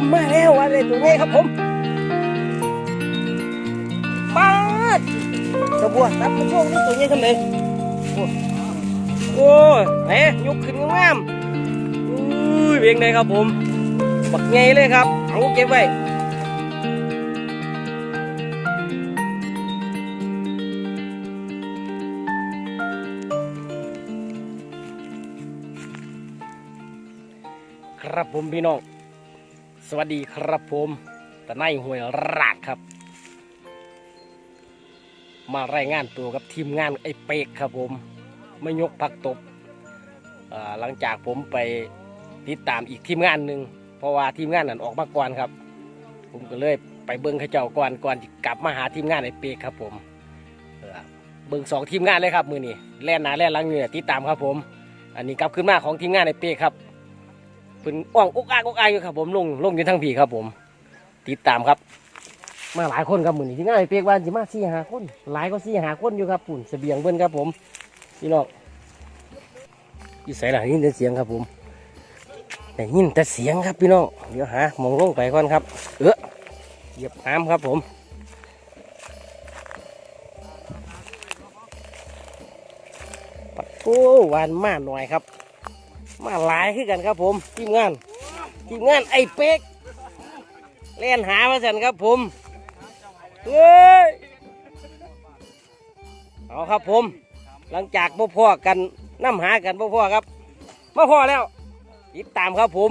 ผมมาแล้วอะไรตัวนี้ครับผมมาดตะบัวตับมาช่วงนี้ตัวนี้ทำเลยโอ้โอ้ยไหนยกขึ้นงามอุ้ยเบียงได้ครับผมบักไงเลยครับเอาเก็บไว้ครับผมพี่น้อง สวัสดีครับผมตะไนห้วยรากครับ มารายงานตัวกับทีมงานไอ้เป็กครับผม ไม่ยกพักตบหลังจากผมไปติดตามอีกทีมงานหนึ่งเพราะว่าทีมงานนั้นออกมาก่อนครับ ผมก็เลยไปเบิ้งเขาเจ้าก่อนก่อนกลับมาหาทีมงานไอ้เป็กครับผมเบิ้งสองทีมงานเลยครับมือนี้แล่นหนาแล่นหลังเงื่อติดตามครับผม อันนี้กลับขึ้นมาของทีมงานไอ้เป็กครับ เป็นอ่องอุกอากอุกอากอยู่ครับ ผมลงลงอยู่ทั้งผีครับผม ติดตามครับ มาหลายคนครับมือนี้ที่ง่ายเปียกวันจะมาสี่หาคน หลายก็สี่หาคนอยู่ครับปุ่นเสบียงเบิ้นครับผมพี่น้องอยู่ใส่หลังยินแต่เสียงครับผมแต่ยินแต่เสียงครับพี่น้องเดี๋ยวหามองลงไปก่อนครับ เออเหยียบน้ำครับผมปัดโอ้วานมาหน่อยครับ มาหลายขึ้นกันครับผมทีมงานทีมงานไอ้เป็กเล่นหามาสันครับผมเฮ้ยเอาครับผม หลังจากบ่พ่อกันน้ำหากันบ่พ่อครับมาพ่อแล้วติดตามครับผม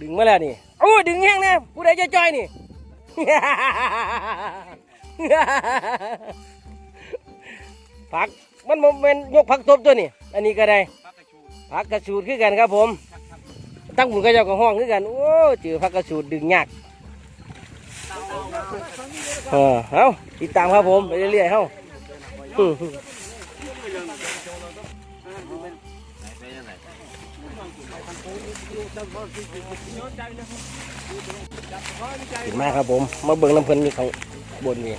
ดึงมาแล้วนี่โอ้ดึงแห้งนะผู้ใดจะจอยนี่ผักมันมันยกผักตบตัวนี่ อันนี้ก็ได้ผักกระสูดคือกันครับผม ตั้งบุญกระเจ้ากับห้องคือกัน โอ้เจอผักกระสูดดึงยากเออเอาติดตามครับผมไปเรื่อยๆเฮ้าอื้อหือขึ้นมากครับผม มาเบิ่งน้ำเพลินมีเขาบนนี่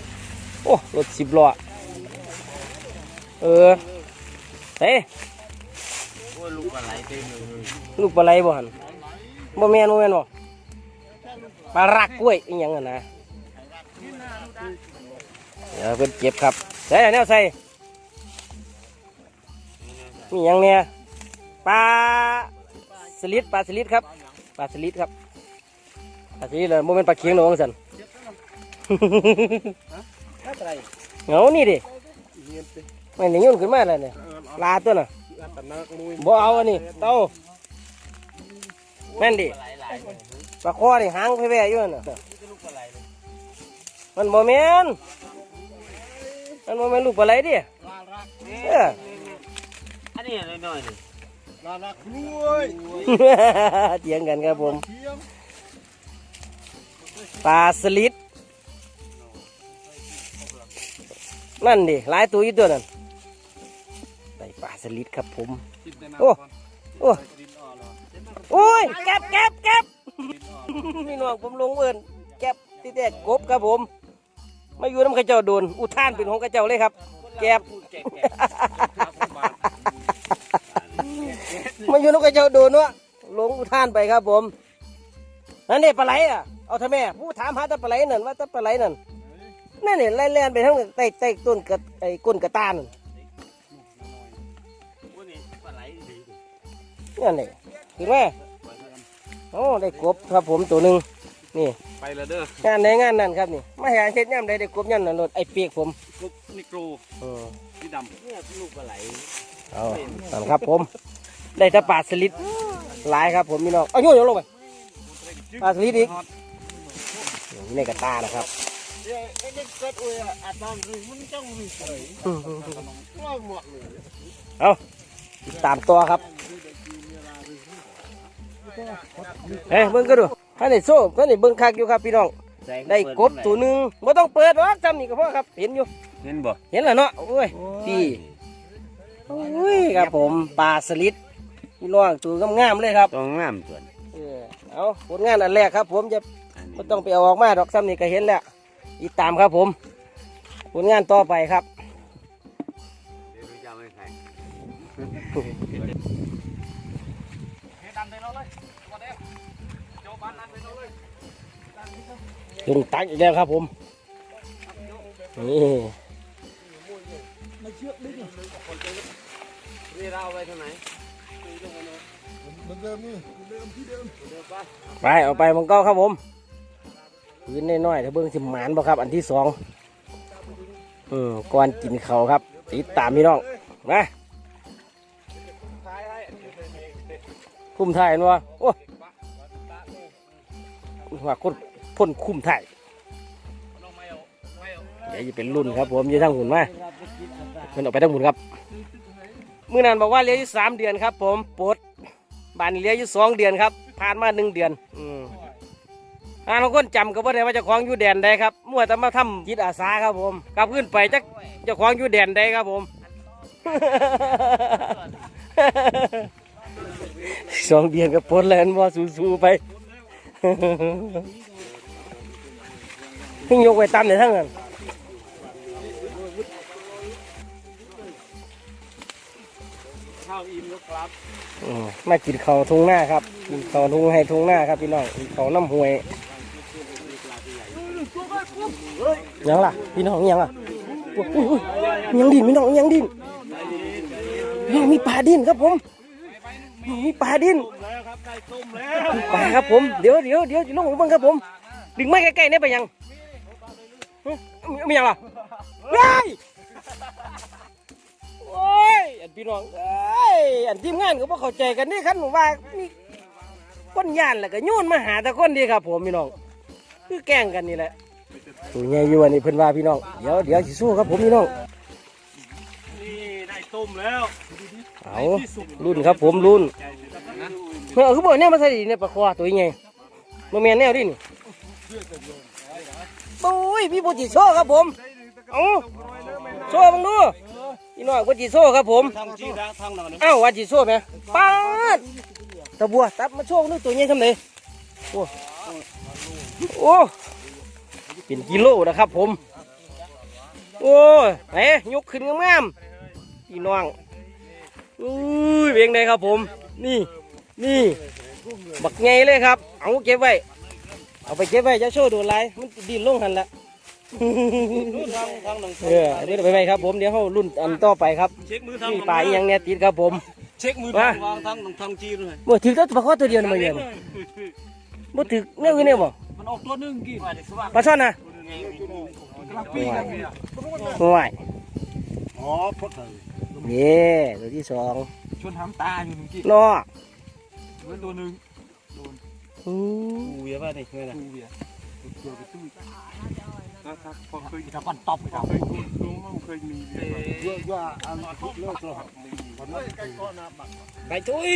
โอ้ รถสิบล้อ เออ เฮ้ลูกอะไรเต็มเลยลูกปลาไหลบ่หันบ่แม่นบ่แม่นบ่ปลารักกล้วยอีหยังอะนะเดี๋ยวเพิ่นเจ็บครับใส่แนวใส่มีหยังเนี่ยปลาสลิดปลาสลิดครับปลาสลิดครับปลาสลิดเลยบ่แม่นปลาเคียงหนองสั่นอะไรเหงานี่ดิไม่ได้ยุ่นขึ้นมาแล้วเนี่ย ลาตัวน่ะตะนักมุยบ่เอาอันนี้เต้าแม่นดิหลายหลายปลาคอนี่หางแว่ๆอยู่นั่นน่ะลูกอะไรเลยมันบ่แม่นมันบ่แม่นลูกปลาไหลดิลารักเอออันนี้น้อยๆนี่ลาลักนุ้ยเถียงกันครับผมเทียมปลาสลิดนั่นดิหลายตัวอยู่ตัวนั่นได้ ปลาสลิดครับผม โอ้ โอ้ โอ้ยแก็บแก็บแก็บพี่น้องผมลงเอินแก็บที่แท้กบครับผม มาอยู่น้ำข้าเจ้าโดน อุทานเป็นของข้าเจ้าเลยครับ แก็บมาอยู่น้ำข้าเจ้าโดนเนาะลงอุทานไปครับผม นั่นนี่ปลาไหลอะ เอาทำไมอะผู้ถามหาแตะปลาไหลนั่นว่าแตะปลาไหลนั่นนั่นนี่ไล่แล่นไปทั้งใต้ใต้ต้นกระไอ้ก้นกระตานนั่นวัน นั่นนี่เห็นไหมโอ้ได้กบครับผมตัวหนึ่งนี่ไปแล้วเด้องานไหนงานนั่นครับนี่มาหาเช็ดย่ำใดได้กบย่ำนั่นรถไอ้เปียกผมลูกนิโกรเออสีดำเนี่ยลูกปลาไหลเอานั่นครับผม ได้แตะปลาสลิดหลายครับผมพี่น้องเอาโยนลงไปปลาสลิดอีกนี่ในกระตานะครับเดี๋ยวไอ้เด็กเกิดอุ้ยอาบน้ำเลยมันจ้องมีเฉยว่าหมดเลยเอาติดตามตัวครับ เฮ้ยเบิ้งก็ดูท่านนี่โซ่ท่านนี่เบิ้งคักอยู่ครับพี่น้องได้กบตัวหนึ่งไม่ต้องเปิดหรอกจำนี่ก็พอครับเห็นอยู่เห็นบ่เห็นแล้วเนาะโอ้ยพี่โอ้ยครับผมปลาสลิดพี่น้องตัวงามๆเลยครับตัวงามตัวเออเอาผลงานอันแรกครับ ผมจะไม่ต้องไปเอาออกมาดอกซ้ำนี่ก็เห็นแล้วติดตามครับผม ผลงานต่อไปครับ ลุงตักอีกแล้วครับผมนี่นี่เราเอาไว้ทางไหนเหมือนเดิมนี่เดิมที่เดิมไปไปเอาไปมังก้าครับผมยืนน้อยๆถ้าเบิ้องสิหมานบ่ครับ อันที่สองอืมก่อนกินเขาครับติดตามพี่น้องมาท้ายให้คุ้มถ่ายนัวโอ้ว่าคน พ่นคุ้มถ่ายน้องไม่เอาไม่เอาเดี๋ยวจะเป็นรุ่นครับ ผมจะทั้งหุ่นมาเพิ่นออกไปทั้งหุ่นครับมื่อนั้นบอกว่าเหลี้ยอยู่สามเดือนครับ ผมปลดบานเหลี้ยอยู่สองเดือนครับ ผ่านมาหนึ่งเดือน อืมอ่าบางคนจำก็บ่ได้ว่าเจะคล้าของอยู่แดนใดครับมั่วแต่มาทำจิตอาสาครับผมกลับขึ้นไปจักเจะคล้าของอยู่แดนใดครับผมสองเดือนก็ปลดแล้วว่าสู้ๆไป เพิ่งยกไว้ตามเนี่ยทั้งนั้นข้าวอิ่มแล้วครับอืมมากินข้าวทุ่งหน้าครับกินข้าวทุ่งให้ทุ่งหน้าครับพี่น้องกินข้าวน้ำห้วยยังล่ะพี่น้องยังล่ะอุ๊ยอุ๊ยอุ๊ยยังดินพี่น้องยังดินพี่น้องมีปลาดินครับผมมีปลาดินแล้วครับไก่ต้มแล้วมีปลาครับผมเดี๋ยวเดี๋ยวเดี๋ยวจะลงไปเบ้างครับผมดึงไม้ใกล้ๆเนี่ยไปยังฮะ ไม่ยังล่ะว้ายโอ้ยอันพี่น้องเอ้ยอันทีมงานก็บ่เข้าใจกันนี่ครับหนูว่ามีคนย่านแหละก็โยนมาหาแต่คนเดียวครับ ผมพี่น้องคือแกล้งกันนี่แหละตัวใหญ่อยู่อันนี้เพิ่นว่าพี่น้องเดี๋ยวเดี๋ยวสิสู้ครับผมพี่น้องนี่ได้ต้มแล้วเอารุ่นครับผมรุ่นเมื่อคือบ่เนี่ยมาใส่ดีเนี่ยปลาคอตัวใหญ่บ่แม่นแนวดินี่ โอ้ยพี่บ่จิโซ่ครับผมเอาโซ่บังดูพี่น้องบ่จิโซ่ครับผมอยเอ้าว่าจิโซ่ไหมปาดตะบัวตับมาโชว์นึกตัวใหญ่ทำไดโอ้โอ้เป็นกิโลนะครับผม โอ้ยไหนยกขึ้นงามๆพี่น้องอุ้ยเบียงใดครับผม นี่นี่ บักไงเลยครับ เอาเก็บไว้ เอาไปเก็บไว้จะโชว์โดนไรมันดินลงหันละทางทางหนึ่งเออเดี๋ยวไปไปครับผมเดี๋ยวเขารุ่นอันต่อไปครับเช็คมือทางมีปลาอีหยังเนี่ยติดครับผมเช็คมือทางวางทางทางจีเลยบ่ถือตัวปลาข้อตัวเดียวนี่มาเยอะบ่ถือเนี่ยคือเนี่ยบ่มันออกตัวหนึ่งกี่ปลาช่อนนะกำลังปีกันเนี่ยห่วยอ๋อพดเลยนี่ตัวที่สองชวนทำตาอยู่หนึ่งกี่นอเว้นตัวหนึ่งอืม กูเยอะป่ะนี่เงี้ยนะกูเยอะตัวไปตู้นะครับพอเคยทำปันตบครับเคยดูดูมันเคยมีเยอะว่าอันทุกเลิกตัวไก่ตุ้ย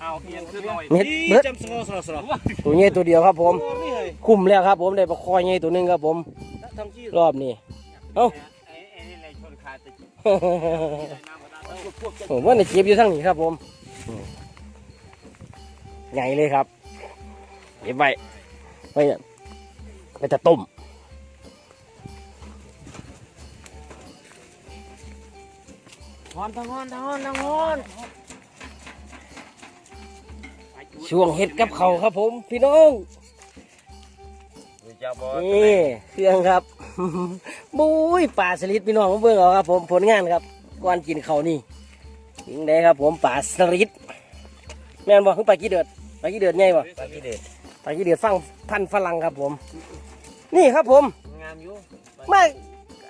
เอาเพียนขึ้นหน่อยเม็ดเบิดจำสลอสลอสลอตัวใหญ่ตัวเดียวครับผมนี่เลยคุ้มแล้วครับผมได้ปลาคอใหญ่ตัวหนึงครับผมทำจีรอบนี้เอ้าไอ้ไอ้นี่เลยชนขาดแต่ผมว่าในเก็บอยู่ทั้งนี้ครับผมใหญ่เลยครับ เก็บไว้ไว้เนี่ยไปจะต้มฮอนทางฮอนทางฮอนทางฮอนช่วงเห็ดกับเขาวครับผม พี่น้องจะบอกนี่เครื่องครับบุ้ยป่าสลิดพี่น้องมาเบิ่งเอาครับ ผมผลงานครับก่อนกินเขาวนี่ยิงได้ครับ ผมป่าสลิดแม่นบอกคือปลากี้เดือดปลากี้เดือดไงบ่ปลากีเด็ด ปลากี้เดือดฟังพันธุ์ฝรั่งครับผม นี่ครับผมงามอยู่มา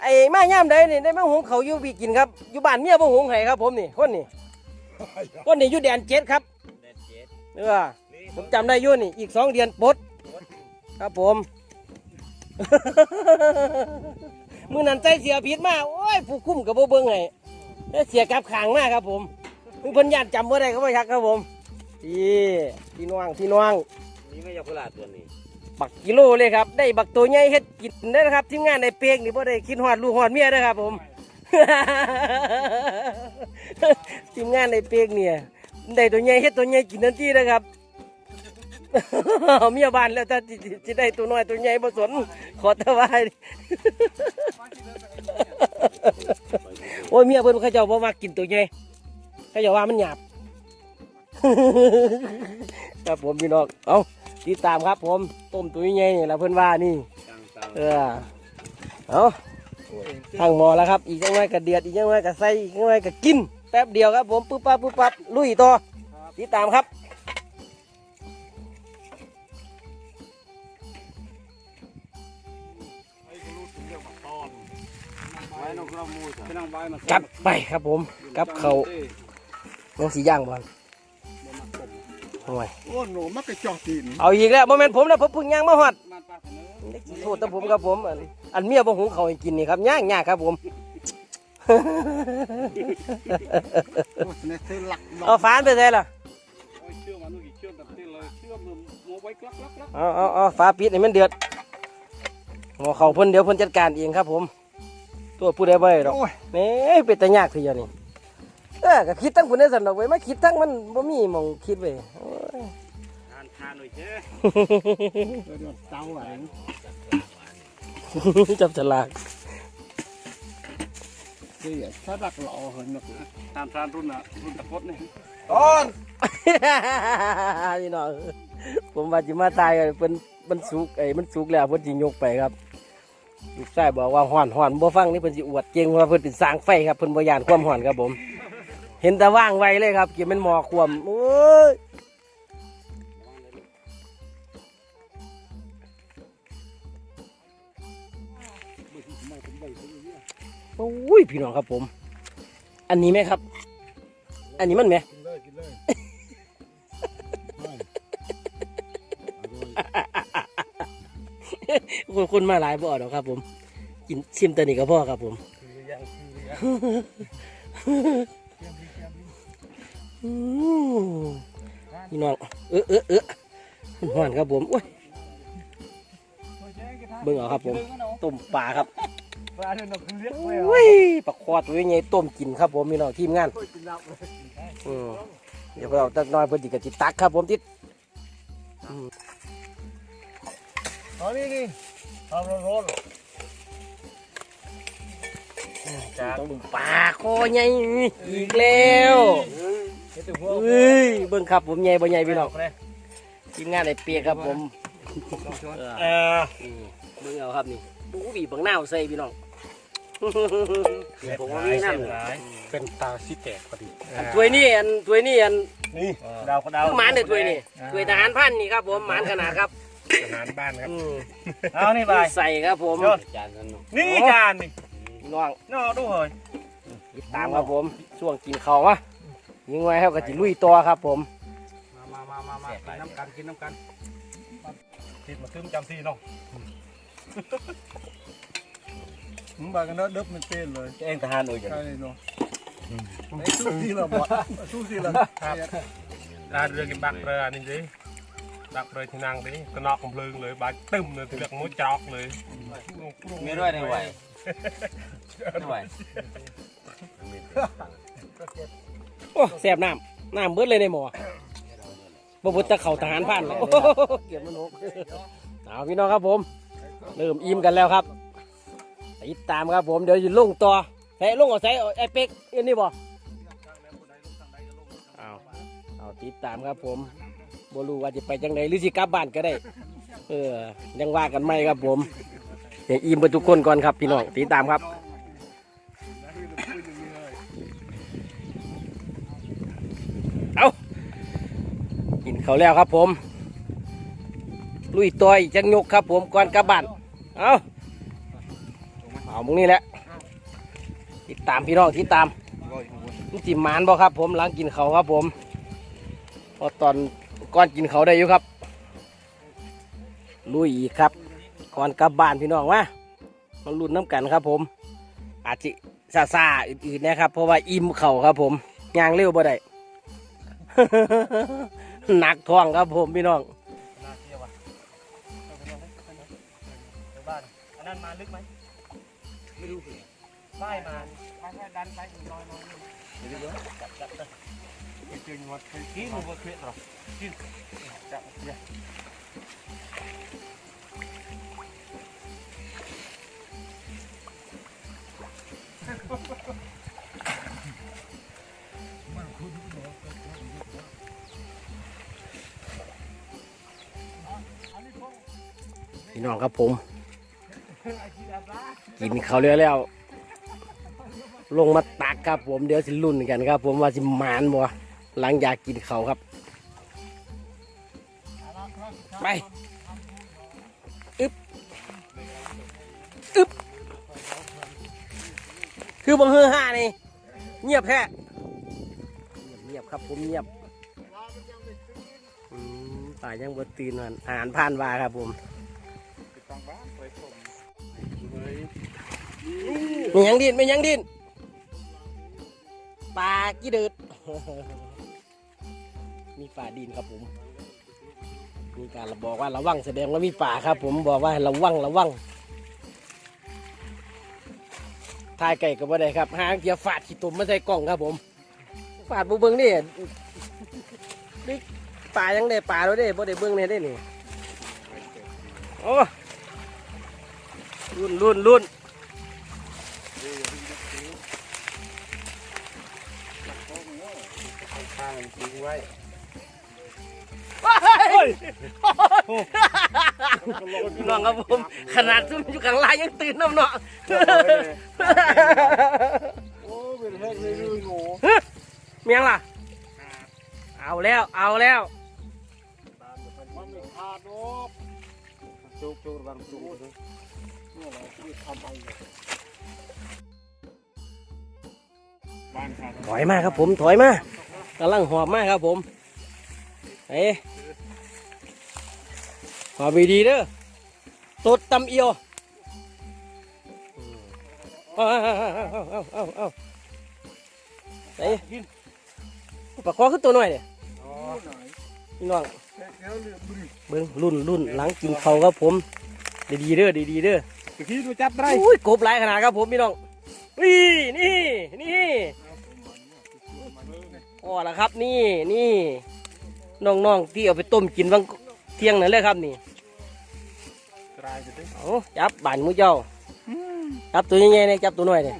ไอ้มาย่ามใดนี่ได้มาหุงเขาวอยู่วีกินครับอยู่บ้านเมียบ่หุงให้ครับผมนี่คนนี่คนนี่อยู่แดนเจ็ดครับเด็ดเจ็ดเออผมจำได้อยู่นี่อีกสองเดือนปลดครับผมมือนั้นใจเสียผิดมาโอ้ยผู้คุ้มกับโบเบิ้งไงแล้วเสียกลับขางมากครับผมมึงเพิ่นญาติจำบ่ได้ก็ไม่ชักครับผมพี่พี่น้องพี่น้อง นี่ไม่ยากุลาตัวนี้ บักกิโลเลยครับ ได้บักตัวใหญ่เฮ็ดกินได้นะครับทีมงานในเปียกนี่บ่ได้คิดฮอดลูกฮอดเมียนะครับผม ทีมงานในเปียกเนี่ยได้ตัวใหญ่เฮ็ดตัวใหญ่กินทันทีนะครับเมียบ้านแล้วถ้าสิสิสิได้ตัวน้อยตัวใหญ่บ่สนขอตะวายโอ้ยเมียเพิ่นเขาเจ้าบ่มักกินตัวใหญ่เขาเจ้าว่ามันหยาบ ครับผมพี่น้องเอา ติดตามครับผม ต้มตัวใหญ่นี่แหละเพื่อนว่านี่กลางเออเอาตั้งหมอแล้วครับ อีกยังไงก็เดือดอีกยังไงก็ใส่อีกยังไงก็กิน แป๊บเดียวครับผมปุ๊บปั๊บปุ๊บปั๊บลุยต่อติดตามครับไว้นกกระมูดไปนั่งใบมันจัดไปครับผมกับเขาวน้องสีย่างบอล โอ้ยโอ้หนูมันก็จอกตีนเอาอีกแล้วโมเมนต์ผมแล้วผมเพึ่งย่างมาหอดมันปากเนื้อได้กินโทษแต่ผมครับผมอันอันเมียบ่หุงเขาวให้กินนี่ครับย่างยากครับผมในซื้อหลักเอาฟานไปใส่ล่ะเชื่อมันนู่นกี่เชื่อแบบนี้เลยเชื่อมันมัวไว้กลักกลักกลักเอาเอาเอาฟ้าปิดให้มันเดือดหมอเขาเพิ่นเดี๋ยวเพิ่นจัดการเองครับผม ตัวผู้ใดบ่ได้ดอกโอ้ยนี่เป็นตายากทีเดียวนี่เออก็คิดทั้งคุณได้สันดอกไว้ยมาคิดทั้งมันบ่มีหมองคิดไว้ยโอ้ยทานทานหน่อยเจ้เดี๋ยวเตาไหลจับฉลากเดี๋ยวถ้าดักหล่อเห็นนะทานทานรุ่นอะรุ่นตะพดนี่ต้นพี่น้องผมว่าจิมาตายเพิ่นมันสุกไอ้มันสุกแล้วเพิ่นสิยกไปครับลูกชายบอกว่าฮ้อนฮ้อนบ่ฟังนี่เพิ่นสิอวดเก่งว่าเพิ่นเป็นสร้างไฟครับเพิ่นบ่ย่านความฮ้อนครับผม เห็นแต่ว่างไวเลยครับกินเป็นหมอควมโอ้ยโอ้ยพี่น้องครับผม อันนี้ไหมครับ อันนี้มันไหมกินเลยกินเลยคนคนมาหลายบ่อดอกครับ ผม กินชิมตัวนี้ก็พ่อครับผมอืม พี่น้องเออเออเออหวานครับผมโอ้ยเบิ่งเอาครับผมต้มปลาครับปลาเนี่ยนกเลี้ยงโอ้ยปลาคอตัวใหญ่ต้มกินครับผมพี่น้องทีมงานเดี๋ยวเราตักน้อยเพิ่นสิกะจิตักครับผมติดตอนนี้นี่ทำร้อนต้มปลาคอใหญ่อีกแล้ว เฮ้ยเบิ่งครับผมใหญ่บ่ใหญ่พี่น้องทีมงานไอ้เปียกครับผมเออนี่เบิ่งเอาครับนี่ดูบีบังหน้าวใส่พี่น้องผมว่ามีน้ำเป็นตาสิแตกพอดีอันถ้วยนี่อันถ้วยนี่อันนี่ดาวก็ดาวคือหมานเด้อถ้วยนี่ถ้วยทหารพันนี่ครับผมหมานขนาดครับอาหารบ้านครับอืมเอานี่ไปใส่ครับผมนี่จานนี่พี่น้องนอดูเฮ้ยติดตามครับผมช่วงกินข้าววะ ยิงไว้เฮาก็สิลุยต่อครับผม มามามามามากินน้ำกันกินน้ำกันติดมาซึมจำซีเนาะมึงบอกกันเนาะดึบมันเต้นเลยเองทหารโอ้ยใช่เนาะไอ้สู้สิละหมดสู้สิละร้านเรือกินบักเรือนี่สิบักเรือที่นั่งดิกระนอกกำเพลิงเลยบาดตึมเลยถึงเลือกมุ้ยจอกเลยไม่ด้วยได้ไหวไม่ไหว โอ้แซ่บน้ำน้ำเบิดเลยในหม้อบ่บ่จะเข้าทหารพันเลยเก็บมันหกเอาพี่น้องครับผมเริ่มอิ่มกันแล้วครับติดตามครับผมเดี๋ยวจะลงต่อใส่ลงเอาใส่เอาไอ้เป็กอันนี้บ่เอาเอาติดตามครับผมบ่รู้ว่าจะไปจังไดหรือสิกลับบ้านก็ได้ เออยังว่ากันไม่ครับผมเดี๋ยวอิ่มไปทุกคนก่อนครับพี่น้องติดตามครับ เขาแล้วครับผม ลุยตัวอีกจังยกครับผมก่อนกลับบ้านเอาเอามึงนี่แหละติดตามพี่น้องติดตามนี่จิมานบ่ครับผมหลังกินเขาครับผมพอตอนก่อนกินเขาได้อยู่ครับ ลุยอีกครับก่อนกลับบ้านพี่น้องมามาลุ้นน้ำกันครับผม อาจจะซาซาอื่นๆนะครับ เพราะว่าอิ่มเข่าครับผมยางเร็วบ่ได้ หนักท้องครับผมพี่น้องน่าเที่ยวว่ะเดี๋ยวบ้านอันนั้นมาลึกไหมไม่รู้ไล่มาไปไปดันไปลอยลอยเดี๋ยวจับจับไปเจอหมดที่มันบดเคล็ดหรอที่จับเนี่ย พี่น้องครับผม กินเขาเรือแล้ว ลงมาตักครับผมเดี๋ยวสิรุ่นกันครับ ผมว่าสิมานบ่หลังจากกินเขาครับ ไปอึบอึบคือบังเฮือห้านี่เงียบแท้เงียบครับผมเงียบอืมป่ายังบดตื่นมันอาหารผ่านวาครับผม ม่ยังดินไม่ยังดินปลากี่เดือดมีป่าดินครับผม มีการบอกว่าระวังแสดงว่ามีป่าครับ ผมบอกว่าระวังระวังทายไก่ก็บ่ได้ครับหางเกียฟาดขี้ตุ่มมาใส่กล่องครับผมฟาดบุเบิ้งนี่นี่ป่ายังได้ป่าแล้วเด้บ่ได้เบิ้งเนี่ยได้นี่โอ้ รุ่นรุ่นรุ่นข้างทิ้งไว้พี่น้องครับผม ขนาดซุ่มอยู่ข้างลางยังตื่นน้ำเนาะโอ้เป็นแห้งเลยดูโง่เมียงล่ะ เอาแล้ว เอาแล้วมันไม่ขาดหรอกจุกจุกบางจุก นี่แหละที่ทำเอาอยู่บ้านขาดถอยมาครับผมถอยมากำลังหอบมากครับผมเอ้หอบดีเด้อตดตำเอียวเอาเอาเอาเอาเอาเอ้ปากคอขึ้นตัวหน่อยเด้อ๋อพี่น้องเบิ้งรุ่นรุ่นหลังกินเขาครับผม ดีๆเด้อดีๆเด้อ ตะกี้ดูจับได้อุ้ยกบหลายขนาดครับผมพี่น้องนี่นี่นี่อ๋อละครับนี่นี่น้องๆที่เอาไปต้มกินบางเที่ยงนั่นเลยครับนี่กลายไปดิเอาจับบ้านหมูเจ้าจับตัวใหญ่ๆเนี่ยจับตัวน้อยเนี่ย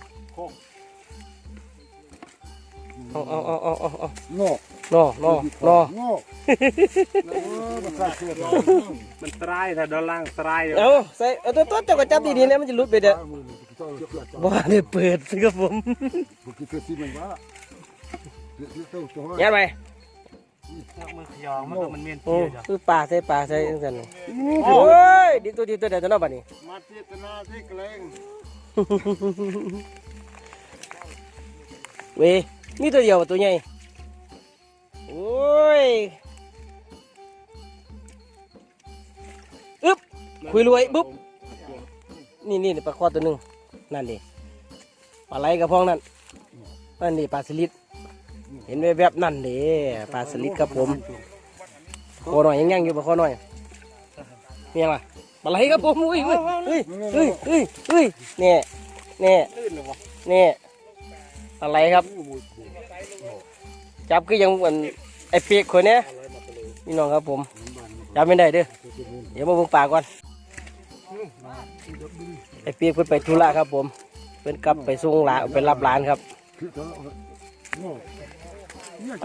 เอาเอาเอาเอาเอาเอา โง่นอนอนอโง่เออมันขาดเสื้อตัวมันตรายถ้าดอลล่างตรายเอาใส่เอาตัวตัวเจ้าก็จับดีๆเนี่ยมันจะหลุดไปเด้อบ่ได้เปิดสิครับผม Porque que assim não vai. Então, então, ยัดไปมือขยองมันมันเมียนโอ้เตี้ยจ้ะคือปลาใส่ปลาใส่จังซั่นน่ะโอ้ยดีตัวดีตัวเดียวจะนอกบัดนี้ Mati tenang sih keleng. เว้ยมีตัวเดียวตัวใหญ่ โอ้ยอึ๊บคุยรวยบุ๊บนี่นี่ปลาคอตัวหนึ่งนั่นดิปลาไหลกระพองนั่นนั่นดิปลาสลิดเห็นแวบๆนั่นดิปลาสลิดครับผมคอหน่อยยังยังอยู่ปลาคอหน่อยนี่ยล่ะปลาไหลครับผมอุ้ยอุ้ยเฮ้ยเฮ้ยเฮ้ยเฮ้ยเนี่ยเนี่ยเนี่ยปลาไหลครับ จับก็ยังเหมือนไอ้เปียกคนเนี้ยพี่น้องครับผมจับไม่ได้เด้อเดี๋ยวมาบิ่งปาก่อนไอ้เปียกเพิ่นไปธุระครับผมเพิ่นกลับไปส่งหลานไปรับหลานครับ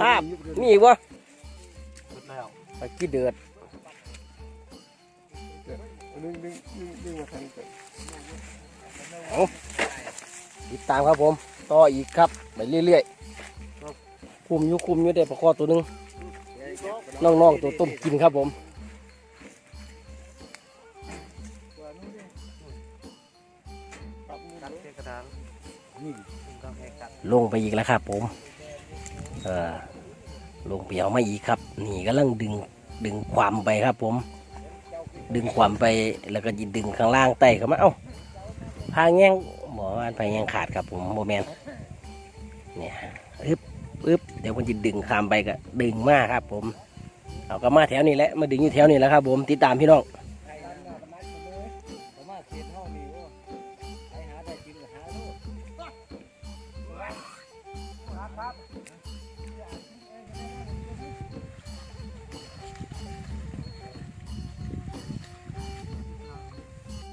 อ้าวมีอีกวะไปขี้เดือดติดตามครับผม ต่ออีกครับ ไปเรื่อยๆ คุมอยู่คุมอยู่ได้ประคอตัวหนึงน้องๆตัวต้มกินครับผมลงไปอีกแล้วครับผมเออลงไปเอามาอีกครับ นี่กำลังดึงดึงความไปครับผม ดึงความไปแล้วก็ดึงข้างล่างไต่เข้ามาเอ้าพาแง่งหมอว่าพาแง่งขาดครับผมโมแมนเนี่ยอึ๊บ อึ๊บเดี๋ยวมันจะดึงข้ามไปก็ดึงมากครับ ผมเอาก็มาแถวนี้แหละมาดึงอยู่แถวนี้แล้วครับ ผมติดตามพี่น้อง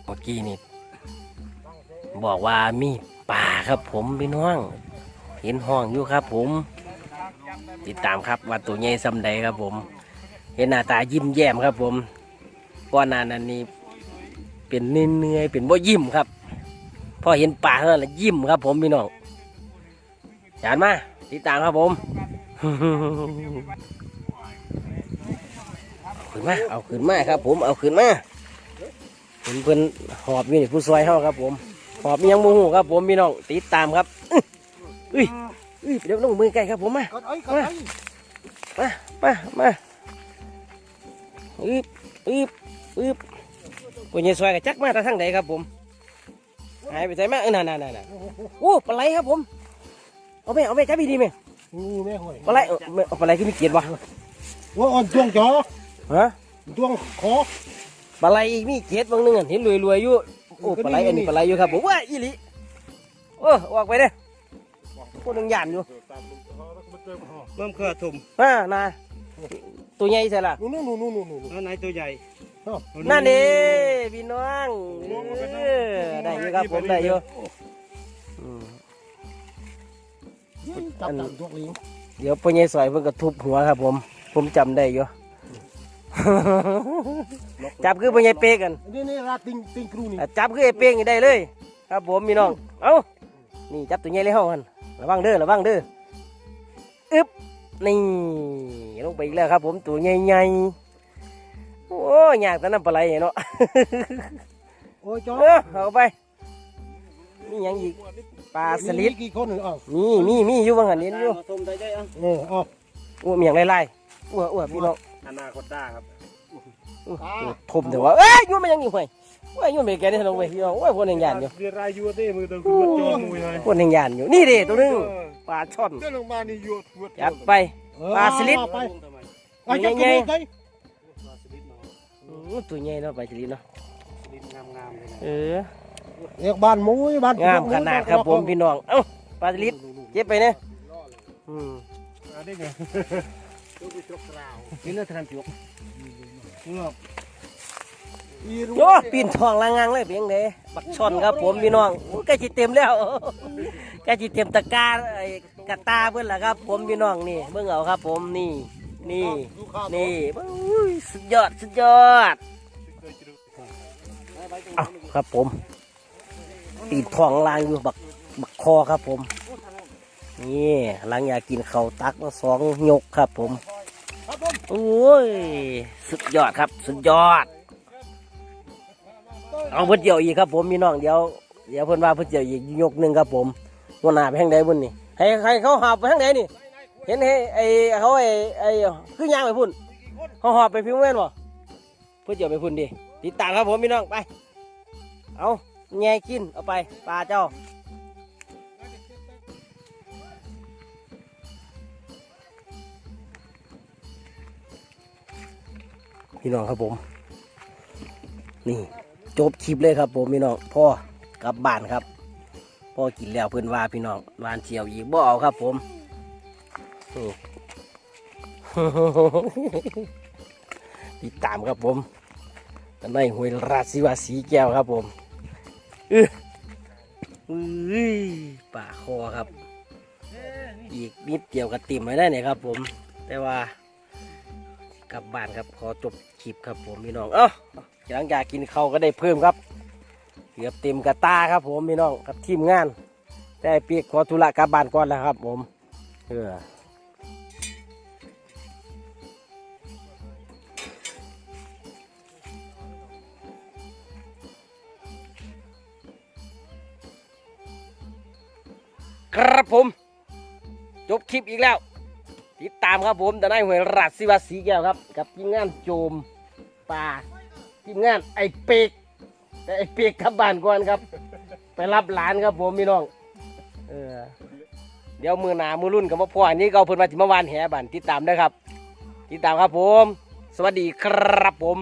เมื่อกี้นี่บอกว่ามีป่าครับผมพี่น้อง เห็นห้องอยู่ครับ ผม ติดตามครับว่าตัวใหญ่ซ้ำใดครับ ผม เห็นหน้าตายิ้มแย้มครับ ผมก่อนนานั้นนี่เป็นเนื่อยเป็นบ่ยิ้มครับพอเห็นป่าเท่านั้นแหละยิ้มครับ ผมพี่น้องจานมาติดตามครับผมขึ้นมาเอาขึ้นมาครับ ผมเอาขึ้นมาเพิ่นเพิ่นหอบอยู่นี่ผู้ซอยเฮาครับ ผม หอบอิหยังมโหครับ ผมพี่น้องติดตามครับ อื้ออุ้ยอุ้ยเดี๋ยวลงมือใกล้ครับผมมากดไอ้กดไอ้มามามาอึบอึบอึบปุญญซอยกับจักมาแต่ทางใดครับผมหายไปใส่มาเออนั่นนั่นนั่นโอ้ปลาไหลครับผมเอาไปเอาไปจับดีๆไหมนี่แม่ห่วยปลาไหลเอาเอาปลาไหลที่มีเกียรติวะว่าอ่อนจ้วงจ๋อฮะจ้วงคอปลาไหลมีเกียรติบางนึงอะเห็นรวยๆอยู่โอ้ปลาไหลอันนี้ปลาไหลอยู่ครับผมว้าอีหลีโอ้ออกไปเด้อ พวกนึงหยานอยู่เริ่มเครือถุ่มฮ่านาตัวใหญ่ใช่ล่ะนู่นนู่นนู่นนู่นนู่นแล้วไหนตัวใหญ่นั่นเด้พี่น้องเออได้อยู่ครับผมได้อยู่อืมจับจับจ้วงลิงเดี๋ยวพ่อใหญ่สอยเพิ่นก็ทุบหัวครับ ผม ผมจำได้อยู่จับคือพ่อใหญ่เป๊กกันนี่นี่ราติงติงครูนี่อะจับคือไอ้เป๊กนี่ได้เลย ครับผมพี่น้องเอ้านี่จับตัวใหญ่เลยเฮากัน ระวังเด้อระวังเด้ออึ๊บนี่ลงไปอีกแล้วครับ ผมตัวใหญ่ๆโอ้ยยากแต่น้ำปลาไหลเนาะโอ้ยจ๋อเออเอาไปนี่ยังอีกปลาสลิดมีกี่คนอ๋อมีมีมีอยู่บางหันเห็นอยู่มาถุ่มได้ได้อะเอออ๋ออ้วมีอย่างไล่ๆอ้วอ้วพี่น้องอนาคตด้าครับอื้ออ้วทมแต่ว่าเอ้ยยุ่งมันยังอยู่ห่วย โอ้ยยุ่งไปแกนี่ทะลงไปพี่น้องโอ้ยพวกแห่งยานอยู่เรียรายยูเต้มือตัวคือโจรมวยเลยพวกแห่งยานอยู่นี่เด้ตัวนึงปลาช่อนเดินลงมานี่ยูทวดจัดไปปลาสลิดไปไอ้จับใหญ่ตัวไปอื้อตัวใหญ่เนาะปลาชลิดเนาะดินงามๆเลยนะเออเรียกบ้านมุ้ยบ้านงามขนาดครับผมพี่น้องเอ้าปลาชลิดเจ็บไปเนี่ยอืมอันนี้ไงนี่เลือดทานผิวอีรู้ โยปีนทองลางงางเลยเพียงเด้บักช่อนครับผมพี่น้องใกล้จิเต็มแล้วใกล้จิเต็มตะกร้าไอ้กระตาเพื่อนล่ะครับ ผมพี่น้องนี่เบิ่งเอาครับ ผมนี่นี่นี่สุดยอดสุดยอดเอาครับผมปีนทองลางอยู่บักบักคอครับผมนี่หลังอยากกินเขาตักมาสองยกครับผมโอ้ยสุดยอดครับ สุดยอด เอาเพิ่นเจียวอีกครับผมพี่น้องเดี๋ยวเดี๋ยวเพิ่นว่าเพิ่นเจียวอีกยกหนึ่งครับผมวันหนาไปทางใดบุ่นนี่ให้ให้เขาหอบไปทางใดนี่ เห็นให้ไอ้เขาไอ้ไอ้คือย่างไปพุ่นเขาหอบไปพิ้งแม่นบ่เพื่อเจียวไปพุ่นดิติดตามครับผมพี่น้องไป เอาแง่กินเอาไปปลาเจ้าพี่น้องครับผม นี่ จบคลิปเลยครับผมพี่น้องพ่อกลับบ้านครับพ่อกินแล้วเพื่อนว่าพี่น้องวานเชียวอีกบ่เอาครับผมติดตามครับผมตอนนี้หวยราชสิวาสีแก้วครับผมเอออุ้ยป่าคอครับ อีกนิดเดียวกับติ่มไว้ได้เนี่ยครับผม แต่ว่ากลับบ้านครับขอจบคลิปครับผมพี่น้อง เอ้า หลังจากกินเขาก็ได้เพิ่มครับ เกือบเต็มกระตาครับผมพี่น้องกับทีมงาน แต่ไอ้เปียกขอธุระกลับบ้านก่อนแล้วครับ ผมเออครับผม จบคลิปอีกแล้ว ติดตามครับผมแต่นายหวยรัดสิวาสีแก้วครับ กับทีมงานโจมป่า ทีมงานไอ้เปกแต่ไอ้เปกกลับบ้านก่อนครับ ไปรับหลานครับผมพี่น้องเออเดี๋ยวมือหนามือรุ่นกับมาพ่ออันนี้ก็เอาเพิ่นมาจิมาวานแหบันติดตามได้ครับ ติดตามครับผม สวัสดีครับผม